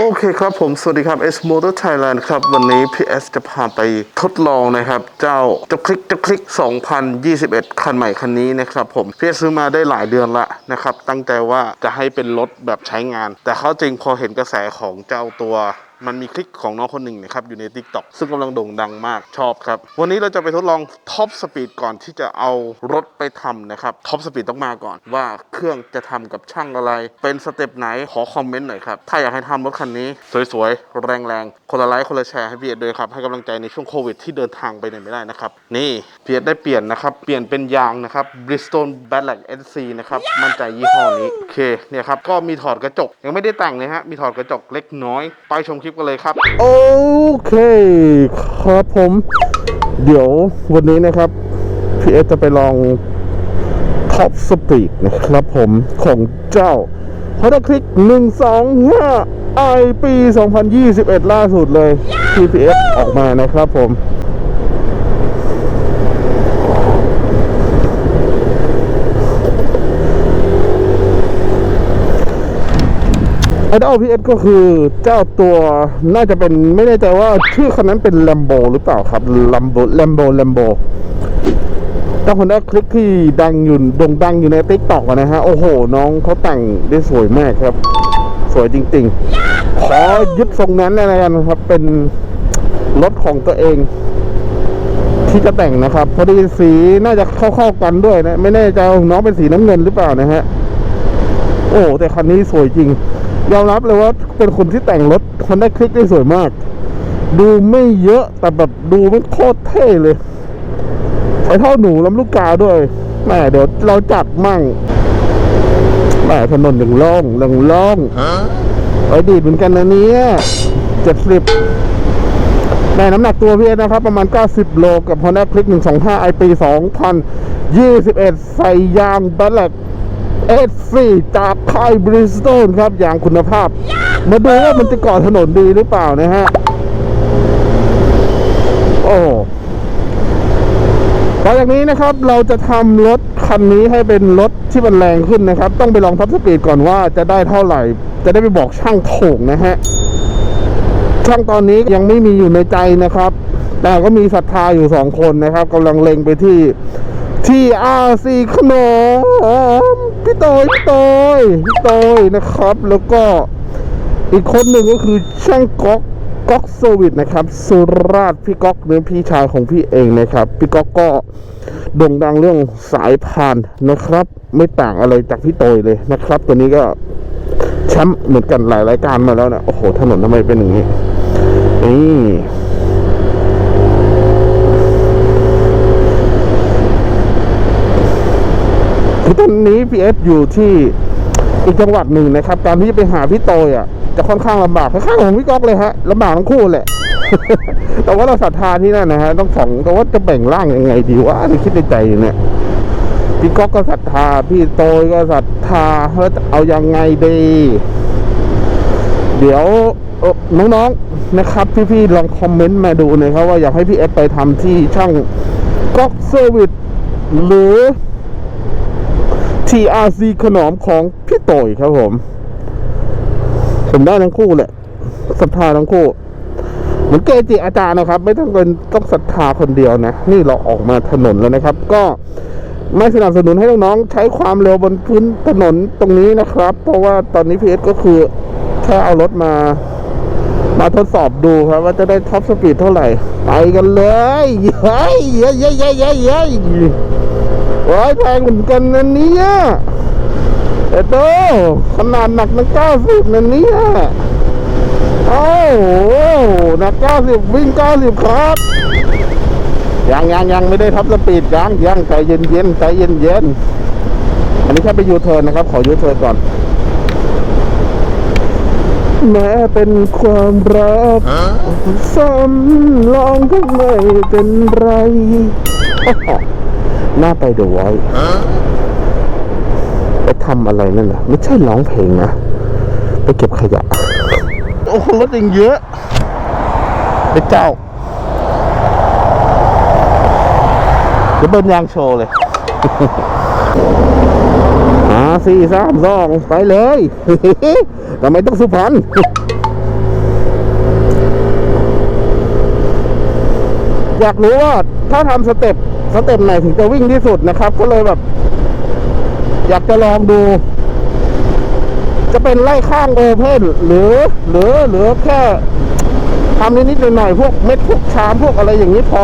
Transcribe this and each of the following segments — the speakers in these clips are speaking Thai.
โอเคครับผม สวัสดีครับ S Motor Thailand ครับ วันนี้พี่ S จะพาไปทดลองนะครับ เจ้าจะคลิกจะคลิก 2021 คันใหม่คันนี้นะครับผม พี่ S ซื้อมาได้หลายเดือนละนะครับ ตั้งใจว่าจะให้เป็นรถแบบใช้งาน แต่เขาจริงพอเห็นกระแสของเจ้าตัว มันมีคลิกของน้องคนหนึ่งนะครับอยู่ใน Tik t o k ซึ่งกำลังโด่งดังมากชอบครับ วันนี้เราจะไปทดลองท็อปสปีดก่อนที่จะเอารถไปทำนะครับท็อปสปีดต้องมาก่อน ว่าเครื่องจะทำกับช่างอะไร เป็นสเต็ปไหนขอคอมเมนต์หน่อยครับ ถ้าอยากให้ทำรถคันนี้ สวยๆ แรงๆ คนละไลค์คนละแชร์ให้พี่เอ็ดด้วยครับ ให้กำลังใจในช่วงโควิดที่เดินทางไปไหนไม่ได้นะครับ นี่พี่เอ็ดได้เปลี่ยนนะครับ เปลี่ยนเป็นยางนะครับ Bridgestone Black SC นะครับมั่นใจยี่ห้อนี้โอเคเนี่ยครับก็มีถอดกระจกยังไม่ได้แต่งเลยฮะมีถอดกระจกเล็กน้อยไปชมคลิปกันเลยครับ โอเค ครับผม เดี๋ยววันนี้นะครับพี่เอจะไปลองท็อปสปีดนะครับผมของเจ้า Honda Click 125 i ปี 2021 ล่าสุดเลย TPS ออกมานะครับผม ดอลพีเอสก็คือเจ้าตัวน่าจะเป็นไม่แน่ใจว่าชื่อคันนั้นเป็น Lambo หรือเปล่าครับ Lambo Lambo Lambo เจ้าคนแรกคลิกที่ดังอยู่ดงดังอยู่ในติ๊กต็อกนะฮะ โอ้โห น้องเขาแต่งได้สวยมากครับ สวยจริงๆ ขอยึดทรงนั้นเลยนะครับ เป็นรถของตัวเอง ที่จะแต่งนะครับ พอดีสีน่าจะเข้าๆกันด้วยนะ ไม่แน่ใจน้องเป็นสีน้ำเงินหรือเปล่านะฮะ โอ้แต่คันนี้สวยจริง ยอมรับเลยว่าเป็นคนที่แต่งรถคนได้คลิกได้สวยมาก ดูไม่เยอะแต่แบบดูไม่โคตรเท่เลยใช้เท่าหนูลำลูกกาด้วยแหมเดี๋ยวเราจัดมั่งแหมถนนอย่างล่องอย่างล่องไอ้ดีดเหมือนกันนะเนี่ยเจ็ดสิบแม่น้ำหนักตัวพี่นะครับ ประมาณ 90 โลกับ Honda Click 125 i ปี 2021 ใส่ยางบัลแลก เอสซีจากค่ายบริสโตนครับอย่างคุณภาพ มาดูว่ามันจะก่อถนนดีหรือเปล่านะฮะ โอ้ต่อจากนี้นะครับเราจะทำรถคันนี้ให้เป็นรถที่มันแรงขึ้นนะครับ ต้องไปลองทับสปีดก่อนว่าจะได้เท่าไหร่ จะได้ไปบอกช่างโถงนะฮะ ช่างตอนนี้ยังไม่มีอยู่ในใจนะครับ แต่ก็มีศรัทธาอยู่สองคนนะครับกำลังเล็งไปที่ ที่อาซีขนมพี่โตยพี่โตยพี่โตยนะครับ แล้วก็อีกคนหนึ่งก็คือช่างก๊อกก๊อกเซอร์วิสนะครับ สุราชพี่ก๊อกเนื้อพี่ชายของพี่เองนะครับ พี่ก๊อกก็โด่งดังเรื่องสายพานนะครับ ไม่ต่างอะไรจากพี่โตยเลยนะครับ ตัวนี้ก็แชมป์เหมือนกันหลายรายการมาแล้วนะโอ้โหถนนทำไมเป็นอย่างนี้นี่ คือ ตอนนี้พีเอสอยู่ที่อีกจังหวัดหนึ่งนะครับ การที่จะไปหาพี่โตยอะจะค่อนข้างลำบากคล้ายๆของพี่ก๊อกเลยฮะลำบากทั้งคู่แหละ แต่ว่าเราศรัทธาที่นั่นนะฮะต้องสองแต่ว่าจะแบ่งร่างยังไงดีวะนี่คิดในใจอยู่เนี่ยพี่ก๊อกก็ศรัทธาพี่โตยก็ศรัทธาแล้วจะเอายังไงดี เดี๋ยวน้องๆนะครับ พี่ๆลองคอมเมนต์มาดูนะครับว่าอยากให้พี่เอสไปทำที่ช่างก๊อกเซอร์วิสหรือ TRC ขนมของพี่โตยครับผม ผมได้ทั้งคู่แหละศรัทธาทั้งคู่เหมือนเกจิอาจารย์นะครับ ไม่ต้องเป็นต้องศรัทธาคนเดียวนะ นี่เราออกมาถนนแล้วนะครับ ก็ไม่สนับสนุนให้น้องๆใช้ความเร็วบนพื้นถนนตรงนี้นะครับ เพราะว่าตอนนี้พีเอสก็คือแค่เอารถมา มาทดสอบดูครับ ว่าจะได้ท็อปสปีดเท่าไหร่ ไปกันเลยเย้ยเย้ยเย้ยเย้ยเย้ย เย้ยโอ้ยแพงเหมือนกันนะเนี่ยเอ็ดโตขนาดหนักนักเก้าสิบนะเนี่ยโอ้โหหนักเก้าสิบวิ่งเก้าสิบครับยังยังยังไม่ได้ทับสปีดยังยังใจเย็นเย็นๆใจเย็นเย็นๆอันนี้แค่ไปยูเทิร์นนะครับ ขอยูเทิร์นก่อนแม้เป็นความรักซ้ำลองก็ไม่เป็นไร น่าไปเดอะไวท์ไปทำอะไรนั่นน่ะ ไม่ใช่ร้องเพลงนะ ไปเก็บขยะ โอ้โหรถยังเยอะไปเจ้าจะเบิ้ลยางโชว์เลยอ่าสี่สามสองไปเลยทำไมต้องสุพรรณ อยากรู้ว่าถ้าทำสเต็ปสเต็ปไหนถึงจะวิ่งที่สุดนะครับ ก็เลยแบบ อยากจะลองดู จะเป็นไล่ข้างโอเพนหรือ หรือหรือแค่ทำนิดๆหน่อยๆพวกเม็ดพวกชามพวกอะไรอย่างนี้พอ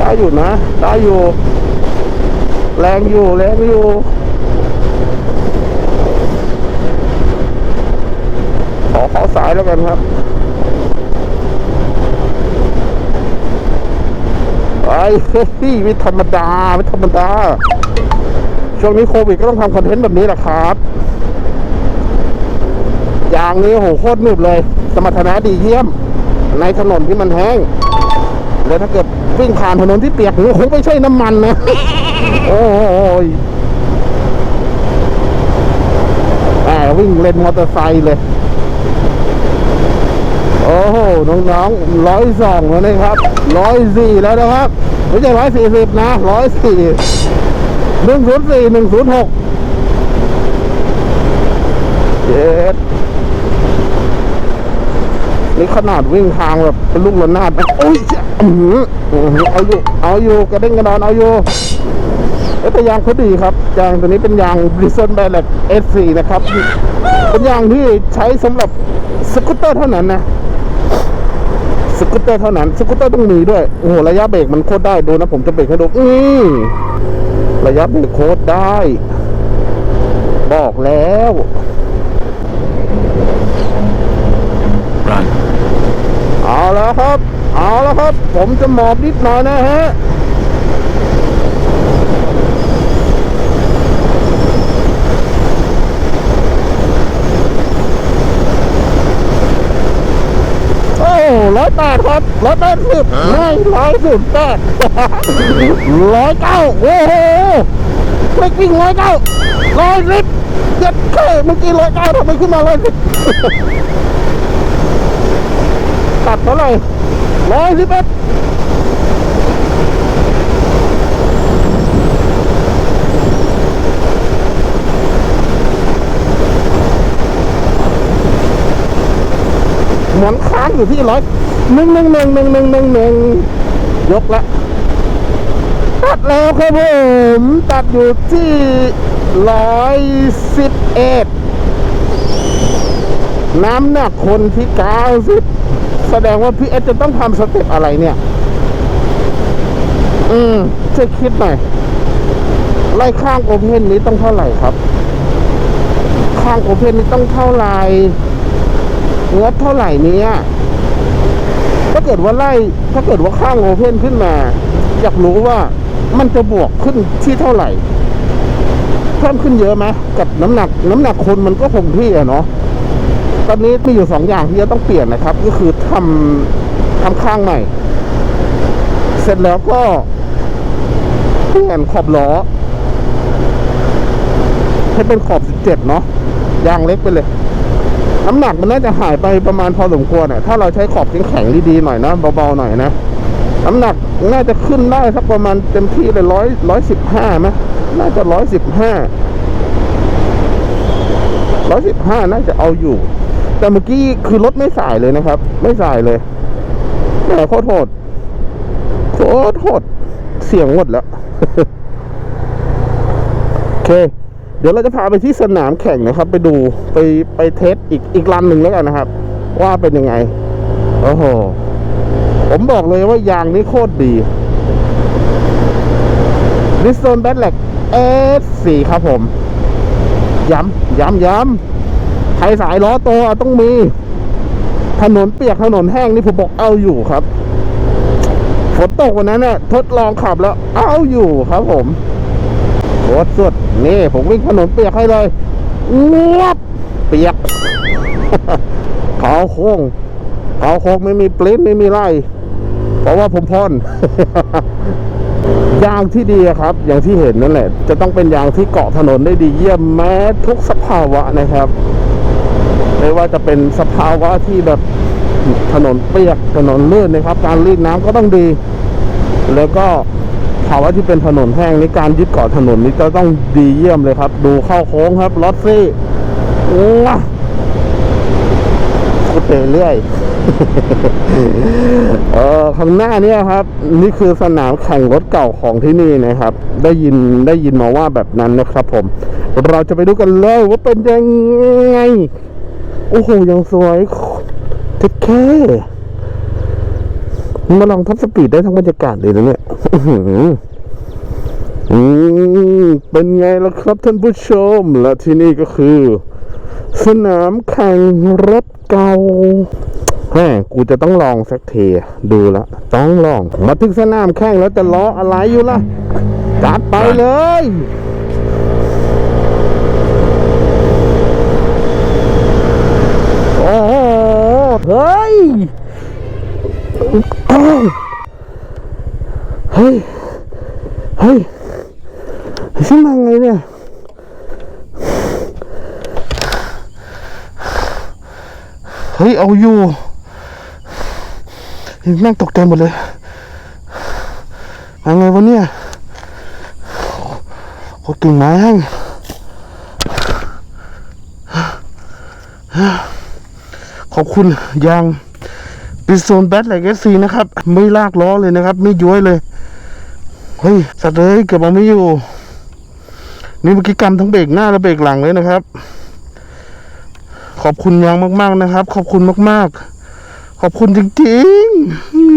ได้อยู่นะ ได้อยู่ แรงอยู่ แรงอยู่ขอขอสายแล้วกันครับไอ้ เฮ้ยไม่ธรรมดาไม่ธรรมดา ช่วงนี้โควิดก็ต้องทำคอนเทนต์แบบนี้แหละครับ อย่างนี้โหโคตรหนึบเลย สมรรถนะดีเยี่ยม ในถนนที่มันแห้งแล้วถ้าเกิดวิ่งผ่านถนนที่เปียกนี่คงไม่ใช่น้ำมันนะ โอ้ยแหมวิ่งเล่นมอเตอร์ไซค์เลย โอ้โห น้องๆร้อยสองแล้วนะครับร้อยสี่แล้วนะครับไม่ใช่ร้อยสี่สิบนะร้อยสี่หนึ่งศูนย์สี่หนึ่งศูนย์หกเจ็ดนี่ขนาดวิ่งทางแบบเป็นลูกระนาดนะโอ้ยอื้อหืออื้อหือเอาอยู่ เอาอยู่กระเด้งกระดอนเอาอยู่แต่ยางเขาดีครับ ยางตัวนี้เป็นยางบริ s นแบล็ก S4 นะครับ เป็นยางที่ใช้สำหรับสกูตเตอร์เท่านั้นนะ สกูตเตอร์เท่านั้นสกูตเตอร์ต้องมีด้วยโอ้โหระยะเบรกมันโคตรได้ดูนะผมจะเบรกให้ดูอืมระยะเบรกโคตรได้ บอกแล้ว Run. เอาแล้วครับ เอาแล้วครับ ผมจะหมอบนิดหน่อยนะฮะ โอ้ ร้อยแปดครับร้อยแปดสิบไม่ร้อยสิบแปดร้อยเก้าโอ้โหเล็กวิ่งร้อยเก้าร้อยสิบเจ็ดแค่เมื่อกี้ร้อยเก้าทำไมขึ้นมาร้อยสิบตัดเท่าไหร่ร้อยสิบเอ็ด หมือนค้างอยู่ที่ร้อยหนึ่งหนึ่งหนึ่งหนึ่งหนึ่งหนึ่งหนึ่งยกละตัดแล้วครับผมตัดอยู่ที่ร้อยสิบเอ็ดน้ำหนักคนที่เก้าสิบแสดงว่าพี่เอสจะต้องทำสเต็ปอะไรเนี่ย อืมช่วยคิดหน่อย ไล่ข้างโอเพนนี้ต้องเท่าไหร่ครับ ข้างโอเพนนี้ต้องเท่าไหร่ งบเท่าไหร่เนี่ยถ้าเกิดว่าไล่ถ้าเกิดว่าข้างโอเพนขึ้นมา อยากรู้ว่ามันจะบวกขึ้นที่เท่าไหร่เพิ่มขึ้นเยอะไหมกับน้ำหนัก น้ำหนักคนมันก็คงที่อะเนาะตอนนี้มีอยู่สองอย่างที่จะต้องเปลี่ยนนะครับ ก็คือทำทำข้างใหม่ เสร็จแล้วก็เปลี่ยนขอบล้อให้เป็นขอบ 17 เนาะยางเล็กไปเลย น้ำหนักมันน่าจะหายไปประมาณพอสมควรอะถ้าเราใช้ขอบแข็งๆดีๆหน่อยนะเบาๆหน่อยนะน้ำหนักน่าจะขึ้นได้สักประมาณเต็มที่เลยร้อยร้อยสิบห้าไหมน่าจะร้อยสิบห้าร้อยสิบห้าน่าจะเอาอยู่ แต่เมื่อกี้คือรถไม่สายเลยนะครับ ไม่สายเลยแหมโคตรโหดโคตรโหดเสียงหมดแล้วโอเค เดี๋ยวเราจะพาไปที่สนามแข่งนะครับ ไปดูไปไปเทสอีกอีกรันหนึ่งแล้วกันนะครับ ว่าเป็นยังไงโอ้โหผมบอกเลยว่ายางนี้โคตรดีดิสโซนแบทแลกเอสสี่ครับผม ย้ำย้ำย้ำใครสายล้อโตอะต้องมี ถนนเปียกถนนแห้งนี่ผมบอกเอาอยู่ครับฝนตกวันนั้นเนี่ยทดลองขับแล้วเอาอยู่ครับผม โคตรสุด นี่ผมวิ่งถนนเปียกให้เลยงวบเปียกเขาโค้งเขาโค้งไม่มีปลิ้นไม่มีไล่เพราะว่าผมพ่นยางที่ดีครับ อย่างที่เห็นนั่นแหละ จะต้องเป็นยางที่เกาะถนนได้ดีเยี่ยมแม้ทุกสภาวะนะครับ ไม่ว่าจะเป็นสภาวะที่แบบถนนเปียกถนนลื่นนะครับ การรีดน้ำก็ต้องดี แล้วก็ ภาวะที่เป็นถนนแห้งในการยึดเกาะถนนนี้จะต้องดีเยี่ยมเลยครับ ดูเข้าโค้งครับรถซี่ว้ากูเตะเรื่อยเออข้างหน้าเนี่ยครับ นี่คือสนามแข่งรถเก่าของที่นี่นะครับ ได้ยินได้ยินมาว่าแบบนั้นนะครับผม เราจะไปดูกันเลยว่าเป็นยังไง โอ้โหยังสวยเท่ มาลองทับสปีดได้ทั้งบรรยากาศเลยนะเนี่ยอืมเป็นไงล่ะครับท่านผู้ชม และที่นี่ก็คือ สนามแข่งรถเก่าแม่กูจะต้องลองสักทีดูละ ต้องลอง มาถึงสนามแข่งแล้วจะล้ออะไรอยู่ล่ะจัดไปเลยโอ้โหเฮ้ย อ้เฮ้ย เฮ้ยฉันมาไงเนี่ยเฮ้ย เอาอยู่แม่งตกใจหมดเลยมาไงวะเนี่ยโคตรกิ่งไม้แห้งขอบคุณยาง ปิโซนแบทไลเกซีนะครับ ไม่ลากล้อเลยนะครับ ไม่ย้วยเลย เฮ้ย สัตว์เลยเกือบเอาไม่อยู่ นี่เมื่อกี้กำทั้งเบรกหน้าและเบรกหลังเลยนะครับ ขอบคุณยางมาก ๆนะครับ ขอบคุณมาก ๆ ขอบคุณจริง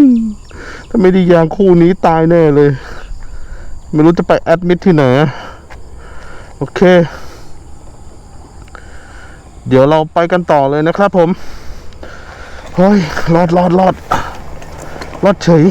ๆถ้าไม่ได้ยางคู่นี้ตายแน่เลย ไม่รู้จะไปแอดมิดที่ไหนโอเค เดี๋ยวเราไปกันต่อเลยนะครับผม เฮ้ยรอดรอดรอดรอดเฉย